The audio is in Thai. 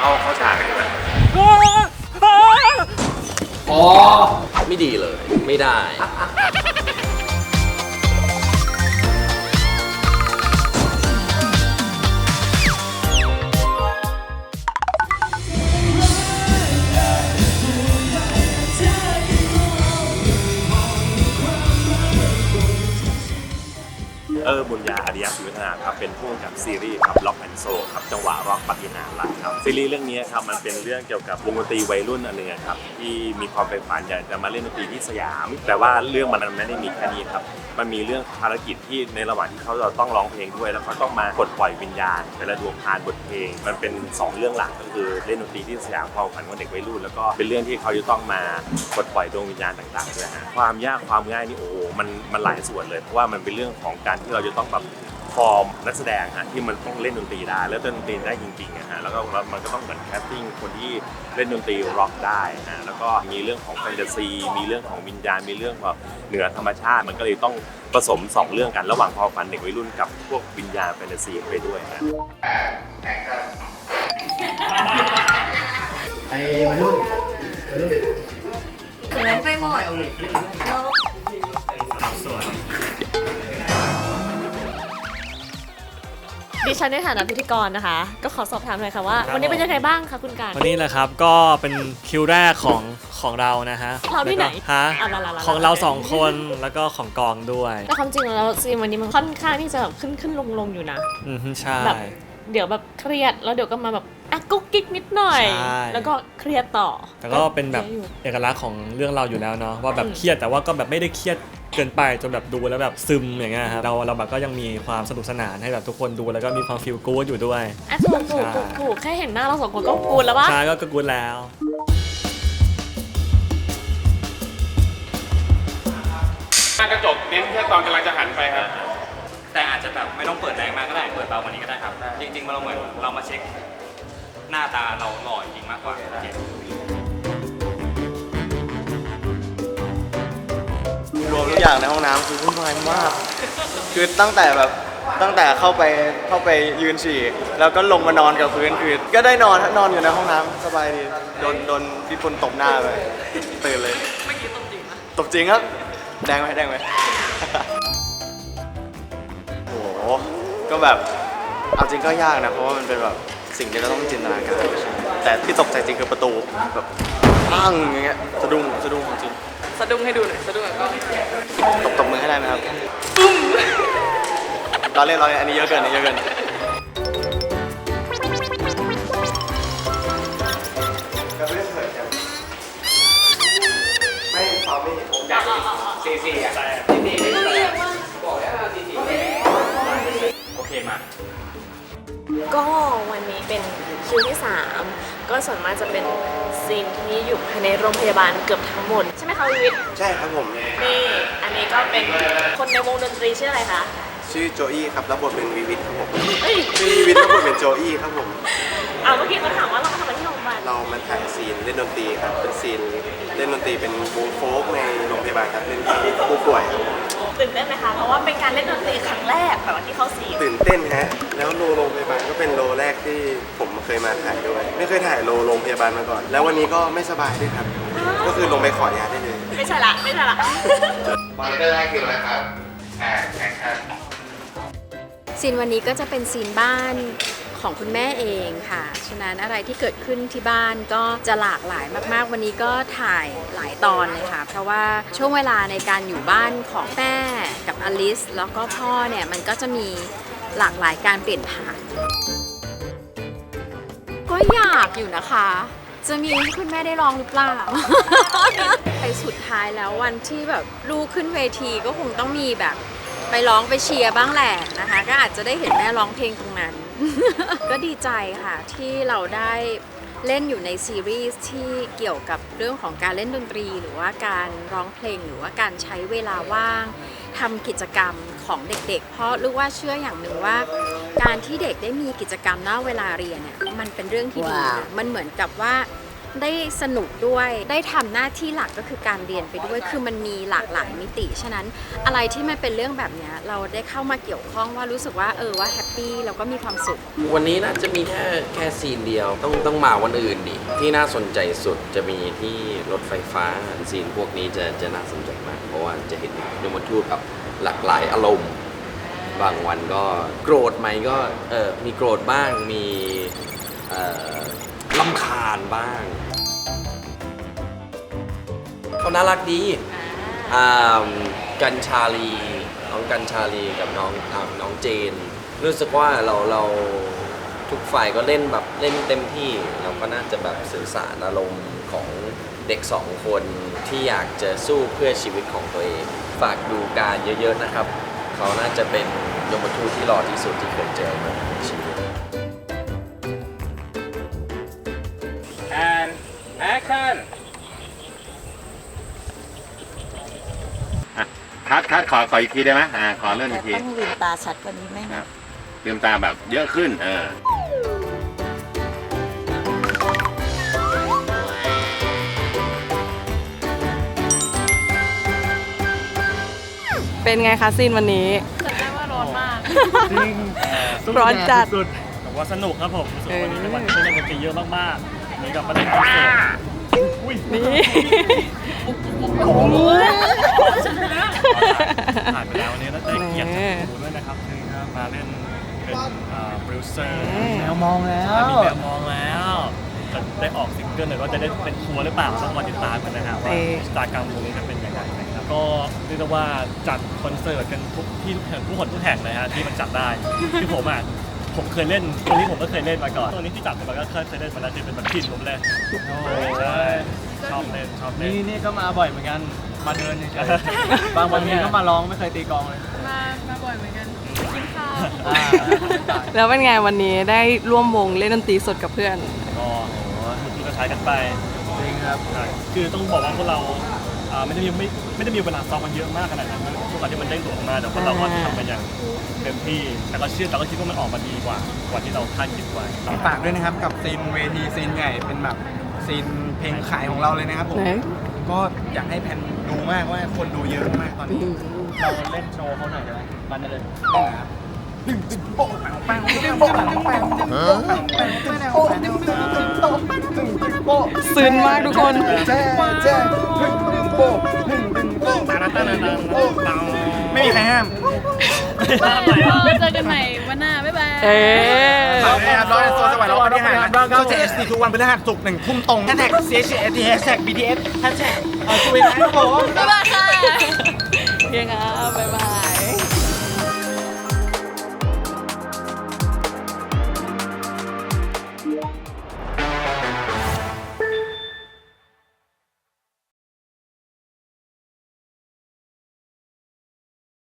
เข้าเข้าฉากกันไหมอ๋อ ไม่ดีเลย ไม่ได้ เออบุญญาอริยศิวัฒนาครับเป็นผู้กำกับซีรีส์ครับล็อกแอนโซครับจังหวะร็อกปฏิหารรักครับซีรีส์เรื่องนี้ครับมันเป็นเรื่องเกี่ยวกับวงดนตรีวัยรุ่นอันหนึงครับที่มีความเป็นฝันอยากจะมาเล่นดนตรีที่สยาม แต่ว่าเรื่องมันไม่ได้มีแค่นี้ครับ มันมีเรื่องภารกิจที่ในระหว่างที่เขาจะต้องร้องเพลงด้วย แล้วเขาต้องมาปลดปล่อยวิญญาณแต่ละดวงผ่านบทเพลง มันเป็นสองเรื่องหลักก็คือเล่นดนตรีที่สยามความฝันของเด็กวัยรุ่นแล้วก็เป็นเรื่องที่เขาจะต้องมาปลดปล่อยดวงวิญญาณต่างๆด้วยฮะความยากความง่ายนี่โอ้โหมันมันหลายส่วนเลยเพราะว่ามันเป็นเรื่องของการที่เราจะต้องแบบ ฟอร์มนักแสดงฮะที่มันต้องเล่นดนตรีได้แล้วเล่นดนตรีได้จริงๆอะฮะแล้วก็แล้วมันก็ต้องเหมือนแคสติ้งคนที่เล่นดนตรีร็อกได้ฮะแล้วก็มีเรื่องของแฟนตาซี มีเรื่องของวิญญาณมีเรื่องของเหนือธรรมชาติ มันก็เลยต้องผสมสองเรื่องกันระหว่างความฝันเด็กวัยรุ่นกับพวกวิญญาณแฟนตาซีไปด้วยฮะไอ้วัยรุ่นวัยรุ่นเขินไปหมด ดิฉันในฐานะพิธีกรนะคะ ก็ขอสอบถามหน่อยค่ะว่าวันนี้เป็นยังไงบ้างคะคุณการ วันนี้แหละครับก็เป็นคิวแรกของของเรานะฮะเราที่ไหนแล้วก็ฮะอะเราๆๆๆของเราสองคนแล้วก็ของกองด้วยแต่ความจริงแล้วซีนวันนี้มันค่อนข้างที่จะแบบขึ้นขึ้นลงลงอยู่นะ อืมใช่ แบบ เดี๋ยวแบบเครียดแล้วเดี๋ยวก็มาแบบอะกุ๊กกิ๊กนิดหน่อย ใช่ แล้วก็เครียดต่อแต่ก็เป็นแบบครียดอยู่ เอกลักษณ์ของเรื่องเราอยู่แล้วเนาะว่าแบบอืม เครียดแต่ว่าก็แบบไม่ได้เครียด เกินไปจนแบบดูแล้วแบบซึมอย่างเงี้ยครับเราเราแบบก็ยังมีความสนุกสนานให้แบบทุกคนดูแล้วก็มีความฟีลกู๊ดอยู่ด้วยอะถูกถูกถูกถูกแค่เห็นหน้าเราสองคนก็กูนแล้วว่าใช่ก็ก็กู๊ดแล้ว หน้ากระจกเน้นแค่ตอนกำลังจะหันไปครับ แต่อาจจะแบบไม่ต้องเปิดแรงมากก็ได้ เปิดเบากว่านี้ก็ได้ครับ จริงๆเราเหมือนเรามาเช็คหน้าตาเราหล่อจริงมากกว่ารวม อย่างในห้องน้ำคือวุ่นวายมาก คือตั้งแต่แบบตั้งแต่เข้าไปเข้าไปยืนฉี่แล้วก็ลงมานอนกับพื้นคือก็ได้นอนนอนอยู่ในห้องน้ำสบายดีโดนโดนพี่ปุณตบหน้าไปตื่นเลยเมื่อกี้ตบจริงนะตบจริงครับ แดงไหมแดงไหม โอ้โหก็แบบเอาจริงก็ยากนะเพราะว่ามันเป็นแบบสิ่งที่เราต้องจินตนาการแต่ที่ตกใจจริงคือประตูแบบปั้งอย่างเงี้ยสะดุ้งสะดุ้งจริง สะดุ้งให้ดูหน่อยสะดุ้งก่อนตบตบมือให้ได้ไหมครับเราเล่นเราเล่นอันนี้เยอะเกินอันนี้เยอะเกินไม่เขาไม่เห็นผมอยากซีซีอะซีซีบอกแล้วซีซีโอเคมา ก็วันนี้เป็นคิวที่ 3 ก็ส่วนมากจะเป็นซีนที่อยู่ภายในโรงพยาบาลเกือบทั้งหมด ใช่ไหมคะวิวิทย์ใช่ครับผม นี่อันนี้ก็เป็นคนในวงดนตรีชื่ออะไรคะชื่อโจอี้ครับรับบทเป็นวีวิทครับผมเอ้ยชื่อวีวิทรับบทเป็นโจอี้ครับผมอ่าเมื่อกี้เขาถามว่าเรามาทำอะไรที่โรงพยาบาลเรามาถ่ายซีนเล่นดนตรีครับเป็นซีนเล่นดนตรีเป็นวงโฟล์กในโรงพยาบาลครับเล่นกับผู้ป่วยครับตื่นเต้นไหมคะเพราะว่าเป็นการเล่นดนตรีครั้งแรกแบบว่าที่เขาซีนตื่นเต้นฮะแล้วโลโรงพยาบาล ก็เป็นโลแรกที่ผมเคยมาถ่ายด้วย ไม่เคยถ่ายโลโรงพยาบาลมาก่อน แล้ววันนี้ก็ไม่สบายด้วยครับ ก็คือลงไปขอยาได้เลยไม่ใช่ละไม่ใช่ละมอนิเตอร์แรกคืออะไรครับอ่าแข่งขันซีนวันนี้ก็จะเป็นซีนบ้านของคุณแม่เองค่ะ ฉะนั้นอะไรที่เกิดขึ้นที่บ้านก็จะหลากหลายมากๆ วันนี้ก็ถ่ายหลายตอนเลยค่ะ เพราะว่าช่วงเวลาในการอยู่บ้านของแม่กับอลิส แล้วก็พ่อเนี่ย มันก็จะมีหลากหลายการเปลี่ยนผ่าน ก็อยากอยู่นะคะ จะมีให้คุณแม่ได้ลองหรือเปล่า ไปสุดท้ายแล้ววันที่แบบลูกขึ้นเวทีก็คงต้องมีแบบ ไปร้องไปเชียร์บ้างแหละนะคะ ก็อาจจะได้เห็นแม่ร้องเพลงตรงนั้น ก็ดีใจค่ะ ที่เราได้เล่นอยู่ในซีรีส์ที่เกี่ยวกับเรื่องของการเล่นดนตรี หรือว่าการร้องเพลงหรือว่าการใช้เวลาว่างทำกิจกรรมของเด็กๆ เพราะรู้ว่าเชื่ออย่างหนึ่งว่า การที่เด็กได้มีกิจกรรมนอกเวลาเรียนเนี่ยมันเป็นเรื่องที่ดีนะมันเหมือนกับว่า ได้สนุกด้วย ได้ทำหน้าที่หลักก็คือการเรียนไปด้วย คือมันมีหลากหลายมิติ ฉะนั้นอะไรที่มันเป็นเรื่องแบบนี้เราได้เข้ามาเกี่ยวข้องว่ารู้สึกว่าเออว่าแฮปปี้แล้วก็มีความสุข วันนี้น่าจะมีแค่แค่ซีนเดียวต้องต้องมาวันอื่นดิที่น่าสนใจสุดจะมีที่รถไฟฟ้าซีนพวกนี้จะจะน่าสนใจมาก เพราะว่าจะเห็นยมทูตแบบหลากหลายอารมณ์บางวันก็โกรธไหมก็เออมีโกรธบ้างมีเอ่อลำคาญบ้าง เขาน่ารักดีอ่ากัญชาลีน้องกัญชาลีกับน้องอ่าน้องเจน รู้สึกว่าเราเราทุกฝ่ายก็เล่นแบบเล่นเต็มที่เราก็น่าจะแบบสื่อสารอารมณ์ของเด็กสองคนที่อยากจะสู้เพื่อชีวิตของตัวเอง ฝากดูการเยอะๆนะครับ เขาน่าจะเป็นยมทูตที่หล่อที่สุดที่เคยเจอมาในชีวิต อขออีกทีได้ไหมอ่าขอเลื่อนอีกที ต้องลืมตาชัดกว่านี้ไหมครับ ลืมตาแบบเยอะขึ้น เออ เป็นไงคะซีนวันนี้จำได้ว่าร้อนมากจริงร้อนจัด สุดๆแต่ว่าสนุกครับผมรู้สึกว่าวันนี้เป็นวันที่เล่นดนตรีเยอะมากๆเหมือนกับมาเล่นคอนเสิร์ตอุ้ยนี่ ผ่านไปแล้ววันนี้แล้วได้เกียรติจากครูด้วยนะครับคือมาเล่นเป็นบริวเซอร์แมวมองแล้วมีแมวมองแล้วจะได้ออกซิงเกิลหรือว่าจะได้เป็นทัวร์หรือเปล่าต้องมาติดตามกันนะครับว่าชะตากรรมวงนี้จะเป็นยังไงนะครับก็เรียกได้ว่าจัดคอนเสิร์ตกันทุกที่ทุกแห่งทุกคนทุกแห่งเลยฮะที่มันจัดได้คือผมอะ ผมเคยเล่นตรงนี้ผมก็เคยเล่นมาก่อนตรงนี้ที่จัดผมก็เคยเคยเล่นมาแล้วคือเป็นแบบถิ่นผมเลยใช่ชอบเล่นชอบเล่นนี่นี่ก็มาบ่อยเหมือนกันมาเดินเฉยๆบางวันนี้ก็มาร้องไม่เคยตีกลองเลยมามาบ่อยเหมือนกันกินข้าวอ่าแล้วเป็นไงวันนี้ได้ร่วมวงเล่นดนตรีสดกับเพื่อนก็โอ้ทุกทีก็ใช้กันไปจริงครับใช่คือต้องบอกว่าพวกเรา อ่าไม่ได้มีไม่ไม่ได้มีเวลาซ้อมกันเยอะมากขนาดนั้นทุกครั้งที่มันเด้งตัวออกมาแต่พวกเราก็ทำกันอย่างเต็มที่ แต่ก็เชื่อแต่ก็คิดว่ามันออกมาดีกว่ากว่าที่เราคาดคิดไว้ฝากด้วยนะครับกับซีนเวทีซีนใหญ่เป็นแบบซีนเพลงขายของเราเลยนะครับผม ไหน ก็อยากให้แพนดูมากว่าคนดูเยอะมากตอนนี้ เราเล่นโชว์เขาหน่อยได้ไหมมันได้เลยนะครับดึงดึงโป๊ะแปงแปงโป๊ะแปงแปงดึงโป๊ะแปงแปงดึงโป๊ะดึงดึงดึงโป๊ะดึงดึงโป๊ะซึ้งมากทุกคน แจ้แจ้ดึงดึง โป๊ะดึงดึงโป๊ะตาตาตาตาไม่มีใครห้ามเจอกันใหม่วันหน้า บ๊ายบาย เอ๊ะฝากด้วยนะครับร้อยโซนจังหวัดเราปฏิหารเข้าเจสตีทุกวันพฤหัสศุกร์หนึ่งทุ่มตรงแฮชแท็ก C H A T แฮชแท็ก B T S แฮชแท็กเออคุยนะครับผมบ๊ายบายค่ะโอเคครับบ๊ายบาย